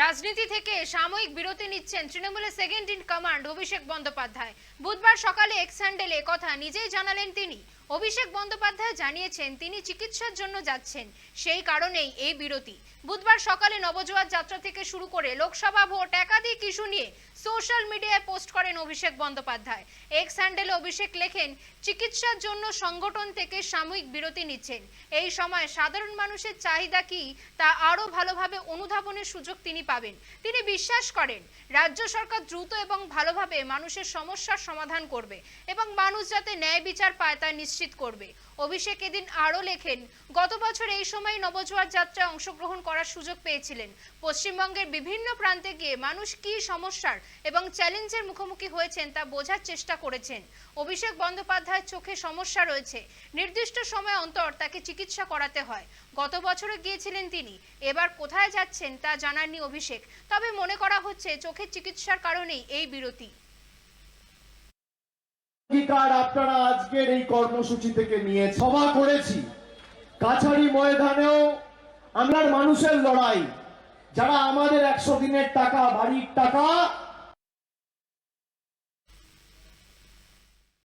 রাজনীতি থেকে সাময়িক বিরতি নিচ্ছেন তৃণমূলের second in command Abhishek Bandyopadhyay. বুধবার সকালে এক্স হ্যান্ডেলে কথা নিজেই জানালেন তিনি। অভিষেক বন্দ্যোপাধ্যায় জানিয়েছেন, তিনি চিকিৎসার জন্য যাচ্ছেন, সেই কারণেই এই বিরতি। বুধবার সকালে নবজোয়ার যাত্রা থেকে শুরু করে লোকসভা ভোট একাধিক ইস্যু নিয়ে সোশ্যাল মিডিয়ায় পোস্ট করেন অভিষেক বন্দ্যোপাধ্যায়। এক্স হ্যান্ডেলে অভিষেক লেখেন, চিকিৎসার জন্য সংগঠন থেকে সাময়িক বিরতি নিচ্ছেন। এই সময় সাধারণ মানুষের চাহিদা কি তা আরও ভালোভাবে অনুধাবনের সুযোগ তিনি পাবেন। তিনি বিশ্বাস করেন, রাজ্য সরকার দ্রুত এবং ভালোভাবে মানুষের সমস্যার সমাধান করবে এবং মানুষ যাতে ন্যায় বিচার পায় তা নিশ্চিত করবে। অভিষেক এদিন আরও লেখেন, গত বছর এই সময় নবজোয়ার যাত্রায় অংশগ্রহণ করার সুযোগ পেয়েছিলেন। পশ্চিমবঙ্গের বিভিন্ন প্রান্তে গিয়ে মানুষ কী সমস্যার এবং চ্যালেঞ্জের মুখোমুখি হয়েছেন তা বোঝার চেষ্টা করেছেন। অভিষেক বন্দ্যোপাধ্যায়ের চোখে সমস্যা রয়েছে। নির্দিষ্ট সময় অন্তর তাকে চিকিৎসা করাতে হয়। গত বছরে গিয়েছিলেন তিনি। এবার কোথায় যাচ্ছেন তা জানাননি অভিষেক। তবে মনে করা হচ্ছে চোখের চিকিৎসার কারণেই এই বিরতি। আপনারা আজকের এই কর্মসূচি থেকে নিয়ে সভা করেছি। কাছারি ময়দানেও আমরার মানুষের লড়াই। যারা আমাদের একশো দিনের টাকা, বাড়ির টাকা